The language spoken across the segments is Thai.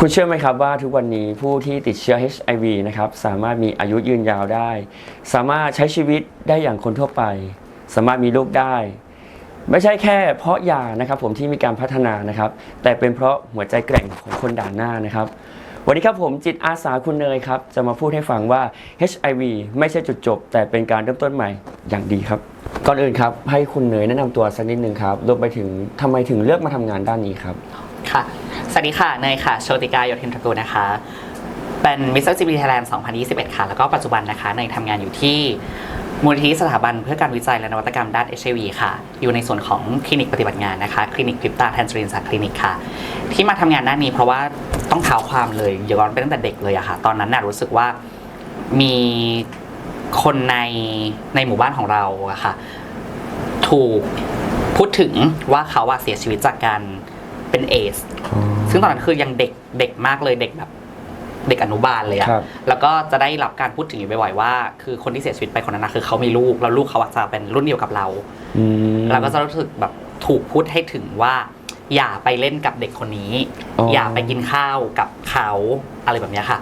คุณเชื่อไหมครับว่าทุกวันนี้ผู้ที่ติดเชื้อ HIV นะครับสามารถมีอายุยืนยาวได้ สามารถใช้ชีวิตได้อย่างคนทั่วไป สามารถมีลูกได้ ไม่ใช่แค่เพราะยานะครับผมที่มีการพัฒนานะครับ แต่เป็นเพราะหัวใจแกร่งของคนด่านหน้านะครับ วันนี้ครับผมจิตอาสาคุณเนยครับ จะมาพูดให้ฟังว่า HIV ไม่ใช่จุดจบ แต่เป็นการเริ่มต้นใหม่อย่างดีครับ ก่อนอื่นครับให้คุณเนยแนะนำตัวสักนิดหนึ่งครับรวมไปถึงทำไมถึงเลือกมาทำงานด้านนี้ครับค่ะ วัสดีค่ะ เนยค่ะ โชติกาโยธินตระกูลนะคะ เป็น Mr. g b t Thailand 2021 ค่ะ แล้วก็ปัจจุบันนะคะเนยทำงานอยู่ที่มูลนิธิสถาบันเพื่อการวิจัยและนวัตกรรมด้าน HIV ค่ะ อยู่ในส่วนของคลินิกปฏิบัติงานนะคะ คลินิกคริปตาแทนซรินสักคลินิกค่ะ ที่มาทำงานด้านนี้เพราะว่าต้องเท้าความเลยย้อนไปตั้งแต่เด็กเลยอะค่ะ ตอนนั้นน่ะรู้สึกว่ามีคนในในหมู่บ้านของเราอะค่ะ ถูกพูดถึงว่าเขาอะเสียชีวิตจากการเป็นเอส ซึ่งตอนนั้นคือยังเด็กเด็กมากเลยเด็กแบบเด็กอนุบาลเลยอะครับ แล้วก็จะได้รับการพูดถึงอยู่บ่อยๆว่า คือคนที่เสียชีวิตไปคนนั้นนะคือเขามีลูกแล้วลูกเขาอะจะเป็นรุ่นเดียวกับเรา อืม เราก็จะรู้สึกแบบถูกพูดให้ถึงว่า อย่าไปเล่นกับเด็กคนนี้ อ๋อออ ย่าไปกินข้าวกับเขาอะไรแบบเนี้ยค่ะ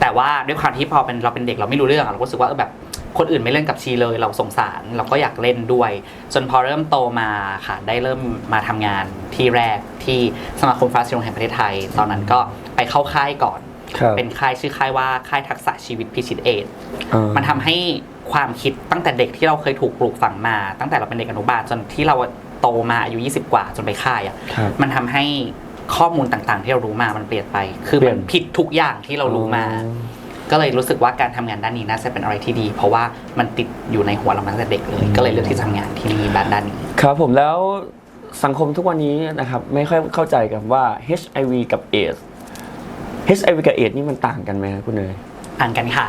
แต่ว่าด้วยความที่พอเป็นเราเป็นเด็กเราไม่รู้เรื่องอะเราก็รู้สึกว่าเออแบบ คนอื่นไม่เล่นกับชีเลยเราสงสารเราก็อยากเล่นด้วย จนพอเริ่มโตมาค่ะได้เริ่มมาทำงานที่แรกที่สมาคมฟ้าซิลแห่งประเทศไทย ตอนนั้นก็ไปเข้าค่ายก่อนครับเป็นค่ายชื่อค่ายว่าค่ายทักษะชีวิตพิชิตเอดส์อ่ามันทำให้ความคิดตั้งแต่เด็กที่เราเคยถูกปลูกฝังมา ตั้งแต่เราเป็นเด็กอนุบาลจนที่เราโตมาอายุ 20 กว่าจนไปค่ายอะครับมันทำให้ข้อมูลต่างๆ ที่เรารู้มามันเปลี่ยนไป คือเปลี่มัยนนผิดทุกอย่างที่เรารู้มาอ๋อ ก็เลยรู้สึกว่าการทำงานด้านนี้น่าจะเป็นอะไรที่ดี เพราะว่ามันติดอยู่ในหัวเรามาตั้งแต่เด็กเลย ก็เลยเลือกที่จะทำงานที่นี่ด้านด้านนี้ครับผมแล้วสังคมทุกวันนี้นะครับไม่ค่อยเข้าใจกันว่า HIV กับ AIDS HIV กับ AIDS นี่มันต่างกันไหมครับคุณเนยต่างกันค่ะ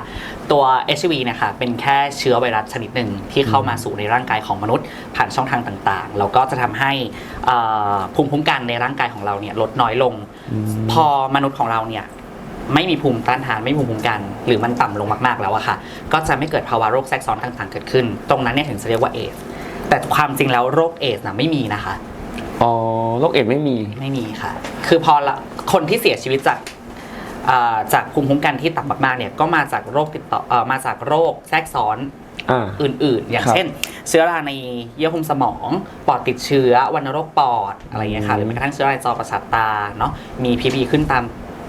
ตัว HIV นะคะเป็นแค่เชื้อไวรัสชนิดหนึ่งที่เข้ามาสู่ในร่างกายของมนุษย์ ผ่านช่องทางต่างๆ แล้วก็จะทำให้เอ่อภูมิคุ้มกันในร่างกายของเราเนี่ยลดน้อยลง พอมนุษย์ของเราเนี่ย ไม่มีภูมิต้านทานไม่มีภูมิคุ้มกัน หรือมันต่ำลงมากๆแล้วอะค่ะ ก็จะไม่เกิดภาวะโรคแทรกซ้อนต่างๆ เกิดขึ้น ตรงนั้นเนี่ยถึงจะเรียกว่าเอสแต่ความจริงแล้วโรคเอสนะไม่มีนะคะอ๋อโรคเอดส์ไม่มีไม่มีค่ะ คือพอละคนที่เสียชีวิตจากเอ่อจากภูมิคุ้มกันที่ต่ำมากๆเนี่ยก็มาจากโรคติดต่อเอ่อมาจากโรคแทรกซ้อนอ่าอื่นๆ อย่างครับเช่น เชื้อราในเยื่อหุ้มสมอง ปอดติดเชื้อวัณโรคปอดอะไรอย่างเงี้ยค่ะหรือแม้กระทั่งเชื้อราในจอประสาทตาเนาะมีพีบีขึ้นตาม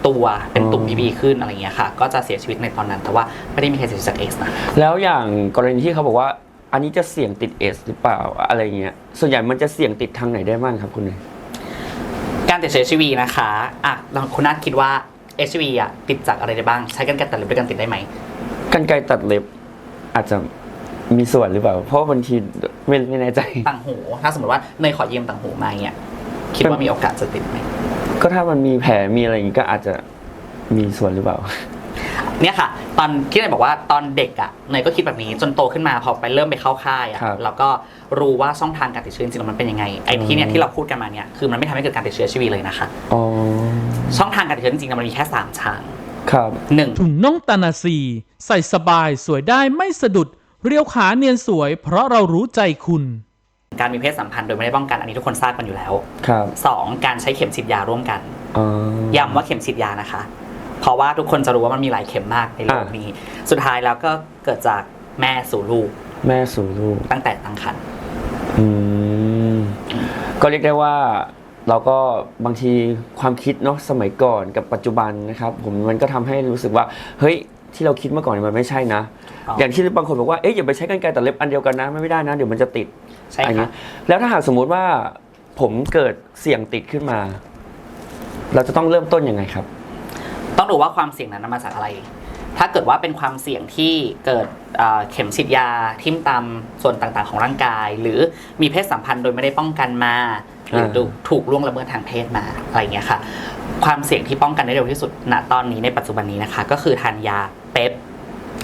ตัวเป็นตุ่มพีบีขึ้นอะไรอย่างเงี้ยค่ะ ก็จะเสียชีวิตในตอนนั้น แต่ว่าไม่ได้มีใครเสียชีวิตจากเอสนะ แล้วอย่างกรณีที่เขาบอกว่า อันนี้จะเสี่ยงติดเอสหรือเปล่าอะไรเงี้ยส่วนใหญ่มันจะเสี่ยงติดทางไหนได้บ้างครับคุณเนยการติดเชื้อ HIV นะคะอะลองคุณนัทคิดว่า HIV อะติดจากอะไรได้บ้าง ใช้กันไกรตัดเล็บด้วยกันติดได้ไหมกันไกรตัดเล็บอาจจะมีส่วนหรือเปล่า เพราะว่าบางทีไม่ไม่แน่ใจ ต่างหู ถ้าสมมติว่าเนยขอยืมต่างหูมาเงี้ยคิดว่ามีโอกาสจะติดไหม ก็ถ้ามันมีแผลมีอะไรอย่างงี้ก็อาจจะมีส่วนหรือเปล่า เนี่ยค่ะ ตอนที่เนยบอกว่าตอนเด็กอะเนยก็คิดแบบนี้จนโตขึ้นมาพอไปเริ่มไปเข้าค่ายอะครับแล้วก็รู้ว่าช่องทางการติดเชื้อจริงๆแล้วมันเป็นยังไงไอ้ที่เนี่ยอืม ที่เราพูดกันมาเนี่ยคือมันไม่ทำให้เกิดการติดเชื้อชีวิตเลยนะคะ อ๋อช่องทางการติดเชื้อจริงๆแล้วมันมีแค่สามทางครับ หนึ่ง ถุงน่องตานาซี ใส่สบายสวยได้ไม่สะดุด เรียวขาเนียนสวยเพราะเรารู้ใจคุณ การมีเพศสัมพันธ์โดยไม่ได้ป้องกันอันนี้ทุกคนทราบกันอยู่แล้วครับสองการใช้เข็มฉีดยาร่วมกันอ๋อย้ำว่าเข็มฉีดยานะคะ เพราะว่าทุกคนจะรู้ว่ามันมีหลายเข็มมากในโลกอ่านี้นี้ สุดท้ายแล้วก็เกิดจากแม่สู่ลูก แม่สู่ลูก ตั้งแต่ตั้งครรภ์อืมก็เรียกได้ว่าเราก็บางทีความคิดเนาะสมัยก่อนกับปัจจุบันนะครับ ผมมันก็ทำให้รู้สึกว่าเฮ้ยที่เราคิดเมื่อก่อนมันไม่ใช่นะ อย่างที่บางคนบอกว่าเอ๊ะอย่าไปใช้กันไกรตัดเล็บอันเดียวกันนะไม่ได้นะ เดี๋ยวมันจะติด ใช่อะไรค่ะเงี้ยแล้วถ้าหากสมมุติว่าผมเกิดเสี่ยงติดขึ้นมา เราจะต้องเริ่มต้นยังไงครับ ต้องดูว่าความเสี่ยงนั้นมาจากอะไร ถ้าเกิดว่าเป็นความเสี่ยงที่เกิดเอ่อเข็มฉีดยาทิ่มตามส่วนต่างๆ ของร่างกาย หรือมีเพศสัมพันธ์โดยไม่ได้ป้องกันมา หรืออ่าถูกถูกล่วงละเมิดทางเพศมาอะไรอย่างเงี้ยค่ะ ความเสี่ยงที่ป้องกันได้เร็วที่สุดณตอนนี้ในปัจจุบันนี้นะคะ ก็คือทานยาเป๊ป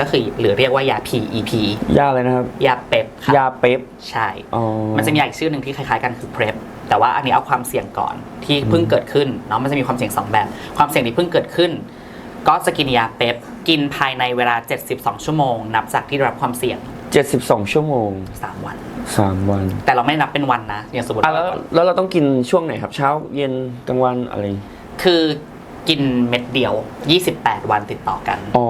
ก็คือหรือเรียกว่ายา PEP ยาอะไรนะครับ ยาเป๊ปค่ะยาเป๊ปใช่ อ๋อ มันจะมีอีกชื่อหนึ่งที่คล้ายๆกันคือ PrEP แต่ว่าอันนี้เอาความเสี่ยงก่อนที่เพิ่งเกิดขึ้นเนาะมันจะมีความเสี่ยงสองแบบ ความเสี่ยงที่เพิ่งเกิดขึ้น ก็จะกินยาเป๊ปกินภายในเวลา 72 ชั่วโมง นับจากที่ได้รับความเสี่ยง 72 ชั่วโมง 3 วัน 3 วัน แต่เราไม่ได้นับเป็นวันนะอย่างสมมติอะแล้วว่าแล้วเราต้องกินช่วงไหนครับ เช้าเย็นกลางวันอะไร คือ กินเม็ดเดียว 28 วันติดต่อกัน อ๋อ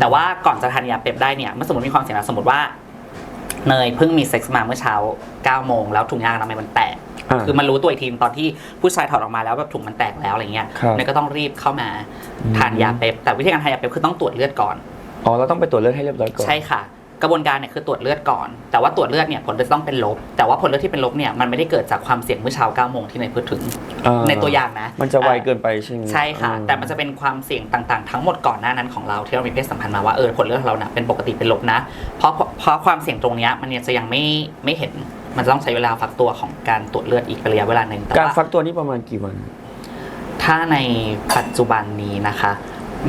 แต่ว่าก่อนจะทานยาเปปได้เนี่ยเมื่อสมมติมีความเสี่ยงนะสมมติว่า เนยเพิ่งมีเซ็กซ์มาเมื่อเช้า9โมงแล้วถุงยางอนามัยมันแตก อ่าคือมันรู้ตัวอีกทีตอนที่ผู้ชายถอดออกมาแล้วแบบถุงมันแตกแล้วอะไรเงี้ยครับ เนยก็ต้องรีบเข้ามาอืมทานยาเปปแต่วิธีการทานยาเปปคือต้องตรวจเลือดก่อน อ๋อเราต้องไปตรวจเลือดให้เรียบร้อยก่อน ใช่ค่ะ กระบวนการเนี่ยคือตรวจเลือดก่อน แต่ว่าตรวจเลือดเนี่ยผลจะต้องเป็นลบ แต่ว่าผลเลือดที่เป็นลบเนี่ยมันไม่ได้เกิดจากความเสี่ยงเมื่อเช้า9โมงที่เนยพูดถึงอ่าในตัวอย่างนะ มันจะไวอ่าเกินไปใช่ไหมใช่ค่ะอืแต่มันจะเป็นความเสี่ยงต่างๆ ทั้งหมดก่อนหน้านั้นของเราที่เรามีเพศสัมพันธ์มาว่าเออผลเลือดของเรานะเป็นปกติเป็นลบนะ เพราะเพราะความเสี่ยงตรงเนี้ยมันเนี่ยจะยังไม่ไม่เห็นมันจะต้องใช้เวลาฟักตัวของการตรวจเลือดอีกระยะเวลาหนึ่งแต่การว่าฟักตัวนี่ประมาณกี่วัน ถ้าในปัจจุบันนี้นะคะ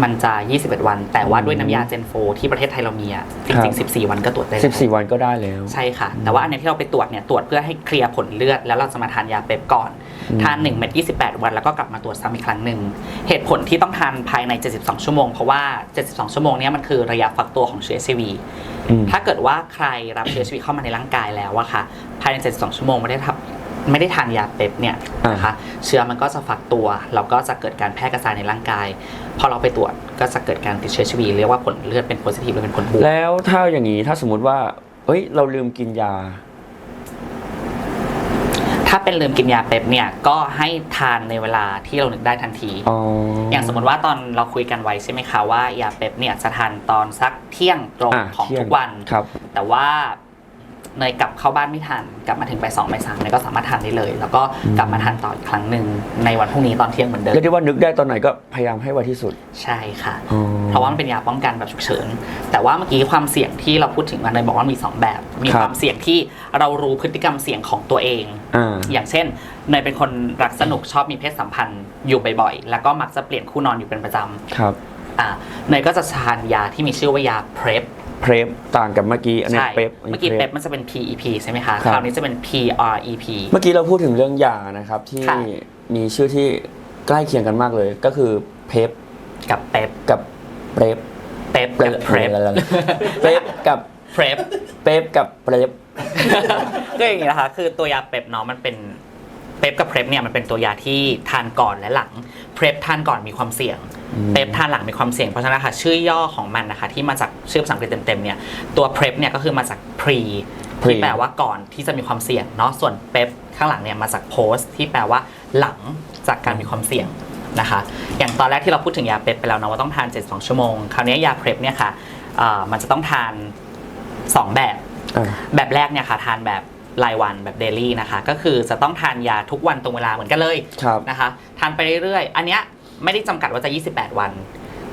มันจะ 21 วัน แต่ว่าด้วยน้ำยาเจนโฟที่ประเทศไทยเรามีอะจริงครับๆ14 วันก็ตรวจได้แล้ว14 วันก็ได้แล้ว ใช่ค่ะ แต่ว่าอันเนี้ยที่เราไปตรวจเนี่ยตรวจเพื่อให้เคลียร์ผลเลือด แล้วเราจะมาทานยาเปปก่อนอืมทาน 1 เม็ด28 วันแล้วก็กลับมาตรวจซ้ำอีกครั้งหนึ่ง เหตุผลที่ต้องทานภายใน 72 ชั่วโมง เพราะว่า 72 ชั่วโมงเนี้ยมันคือระยะฟักตัวของเชื้อ HIV อืมถ้าเกิดว่าใครรับเชื้อ HIV เข้ามาในร่างกายแล้วอะค่ะ ภายใน 72 ชั่วโมงไม่ได้ทับ ไม่ได้ทานยาเปปเนี่ยนะคะเชื้อมันก็จะฟักตัวแล้วก็จะเกิดการแพร่กระจายในร่างกาย พอเราไปตรวจก็จะเกิดการติดเชื้อ HIV เรียกว่าผลเลือดเป็นโพซิทีฟหรือเป็นผลบวกแล้วถ้าอย่างนี้ถ้าสมมุติว่าเอ้ยเราลืมกินยา ถ้าเป็นลืมกินยาเปปเนี่ยก็ให้ทานในเวลาที่เรานึกได้ทันทีอ๋อออย่างสมมติว่าตอนเราคุยกันไว้ใช่ไหมคะว่ายาเปปเนี่ยจะทานตอนสักเที่ยงตรงอะของเที่ยงทุกวันครับแต่ว่า เนยกลับเข้าบ้านไม่ทัน กลับมาถึงไปสองไปสามเนยก็สามารถทานได้เลย แล้วก็กลับมาทานต่ออีกครั้งหนึ่งในวันพรุ่งนี้ตอนเที่ยงเหมือนเดิมเรียกได้ว่านึกได้ตอนไหนก็พยายามให้ไวที่สุด ใช่ค่ะ อ๋อ เพราะว่ามันเป็นยาป้องกันแบบฉุกเฉิน แต่ว่าเมื่อกี้ความเสี่ยงที่เราพูดถึงมาเนยบอกว่ามีสองแบบ มีครับความเสี่ยงที่เรารู้พฤติกรรมเสี่ยงของตัวเอง อ่า อย่างเช่นเนยเป็นคนรักสนุกชอบมีเพศสัมพันธ์อยู่บ่อยๆ แล้วก็มักจะเปลี่ยนคู่นอนอยู่เป็นประจำ ครับ อ่าเนยก็จะทานยาที่มีชื่อว่ายา PrEP เพรฟต่างกับเมื่อกี้อันนี้ใช่เป๊ปเมื่อกี้ PrEP มันจะเป็น PEP ใช่ไหมคะครับคราวนี้จะเป็น PREP เมื่อกี้เราพูดถึงเรื่องยานะครับที่ค่ะ มีชื่อที่ใกล้เคียงกันมากเลย ก็คือเพปกับ PrEP กับเปรฟ PrEP กับ PrEP เปรฟกับ PrEP เปรฟกับเปรฟก็อย่างนี้นะคะ คือตัวยาเปปเนาะมันเป็น เปปกับเพรปเนี่ยมันเป็นตัวยาที่ทานก่อนและหลัง เพรปทานก่อนมีความเสี่ยงอืมเปปทานหลังมีความเสี่ยง เพราะฉะนั้นค่ะชื่อย่อของมันนะคะที่มาจากชื่อภาษาอังกฤษเต็มๆเนี่ยตัวเพรปเนี่ยก็คือมาจาก pre ที่แปลว่าก่อนที่จะมีความเสี่ยงเนาะส่วนเปปข้างหลังเนี่ยมาจาก post ที่แปลว่าหลังจากการมีความเสี่ยงนะคะ อย่างตอนแรกที่เราพูดถึงยาเปปไปแล้วนะว่าต้องทาน 72 ชั่วโมง คราวนี้ยาเพรปเนี่ยค่ะเอ่อมันจะต้องทานสองแบบอ่าแบบแรกเนี่ยค่ะทานแบบ รายวันแบบเดลี่นะคะ ก็คือจะต้องทานยาทุกวันตรงเวลาเหมือนกันเลยครับ นะคะ ทานไปเรื่อยๆ อันเนี้ยไม่ได้จำกัดว่าจะ 28 วัน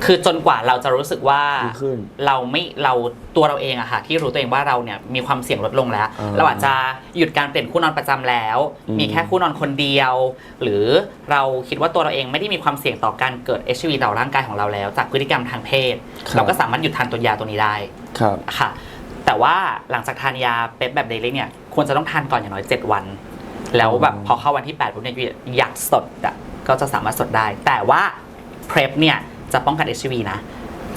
คือจนกว่าเราจะรู้สึกว่าดีขึ้นเราไม่เราตัวเราเองอะค่ะที่รู้ตัวเองว่าเราเนี่ยมีความเสี่ยงลดลงแล้ว อ่าเราอาจจะหยุดการเปลี่ยนคู่นอนประจำแล้ว อืม มีแค่คู่นอนคนเดียว หรือเราคิดว่าตัวเราเองไม่ได้มีความเสี่ยงต่อการเกิด HIV ต่อร่างกายของเราแล้ว จากพฤติกรรมทางเพศครับเราก็สามารถหยุดทานตัวยาตัวนี้ได้ครับ ค่ะ แต่ว่าหลังจากทานยาเป๊ปแบบเดลี่เนี่ยควรจะต้องทานก่อนอย่างน้อย 7 วัน แล้วแบบพอเข้าวันที่8ปุ๊บเนี่ยอยากสดอะก็จะสามารถสดได้ แต่ว่าเพร p เนี่ยจะป้องกัน HIV นะ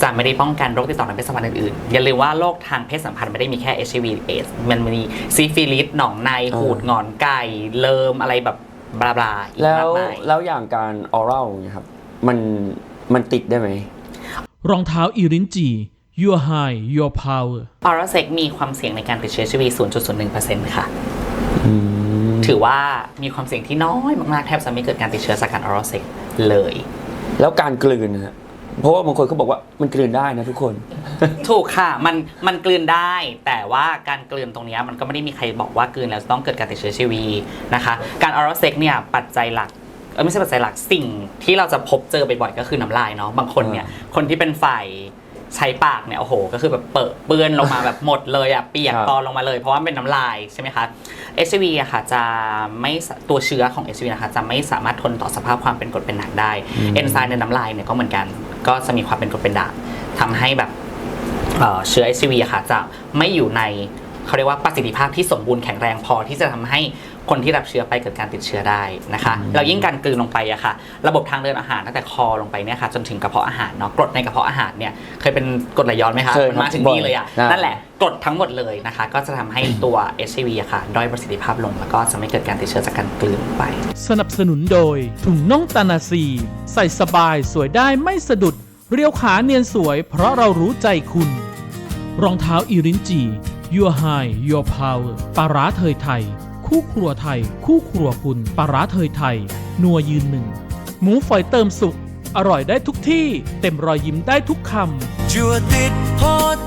จะไม่ได้ป้องกันโรคติดต่อทางเพศสัมพันธ์อื่นๆ อย่าลืมว่าโรคทางเพศสัมพันธ์ไม่ได้มีแค่ HIV เอสมันมีซิฟิลิสหนองในอ่าหูดงอนไก่ เลิมอะไรแบบบลาบลาอีกแล้มาวกมายแล้วอย่างการออรัลเนี่ยครับ มันมันติดได้ไหม รองเท้าอีรินจี your high your power ออร์เซ็กมีความเสี่ยงในการติดเชื้อ HIV 0.01%ค่ะอืมถือว่ามีความเสี่ยงที่น้อยมากๆแทบจะไม่เกิดการติดเชื้อจากการออรัลเซ็กเลย แล้วการกลืนนะฮะเพราะว่าบางคนเขาบอกว่ามันกลืนได้นะทุกคน ถูกค่ะ มันมันกลืนได้ แต่ว่าการกลืนตรงเนี้ยมันก็ไม่ได้มีใครบอกว่ากลืนแล้วจะต้องเกิดการติดเชื้อชีวีนะคะ การออรัลเซ็กเนี่ยปัจจัยหลักเออไม่ใช่ปัจจัยหลักสิ่งที่เราจะพบเจอบ่อยๆก็คือน้ำลายเนาะบางคนเนี่ยคนที่เป็นฝ่าย ใช้ปากเนี่ยโอ้โห ก็คือแบบเปิดเปื้อนลงมาแบบหมดเลยอะเปียกครับตอนลงมาเลย เพราะว่ามันเป็นน้ำลายใช่ไหมคะ HIV อะค่ะจะไม่สตัวเชื้อของ HIV นะคะจะไม่สามารถทนต่อสภาพความเป็นกรดเป็นด่างได้อืมเอนไซม์ในน้ำลายเนี่ยก็เหมือนกัน ก็จะมีความเป็นกรดเป็นด่างทำให้แบบเอ่อเชื้อ HIV อะค่ะจะไม่อยู่ในเขาเรียกว่าประสิทธิภาพที่สมบูรณ์แข็งแรงพอที่จะทำให้ คนที่รับเชื้อไปเกิดการติดเชื้อได้นะคะแล้วยิ่งการกลืนลงไปอะค่ะ ระบบทางเดินอาหารตั้งแต่คอลงไปเนี่ยค่ะจนถึงกระเพาะอาหารเนาะกรดในกระเพาะอาหารเนี่ยเคยเป็นกรดไหลย้อนไหมคะเคยมันมาครับถึงนี่เลยอะบ่อยนั่นแหละกรดทั้งหมดเลยนะคะ ก็จะทำให้ตัว HIV อะค่ะด้อยประสิทธิภาพลง แล้วก็จะไม่เกิดการติดเชื้อจากการกลืนลงไป สนับสนุนโดย ถุงน่องตานาซี ใส่สบายสวยได้ไม่สะดุด เรียวขาเนียนสวย เพราะเรารู้ใจคุณ รองเท้าอีรินจี Your High Your Power ปลาร้าเทยไทย คู่ครัวไทย คู่ครัวคุณปลาร้าเทยไทย นัวยืนหนึ่ง หมูฝอยเติมสุก อร่อยได้ทุกที่ เต็มรอยยิ้มได้ทุกคำ chùa tít hốt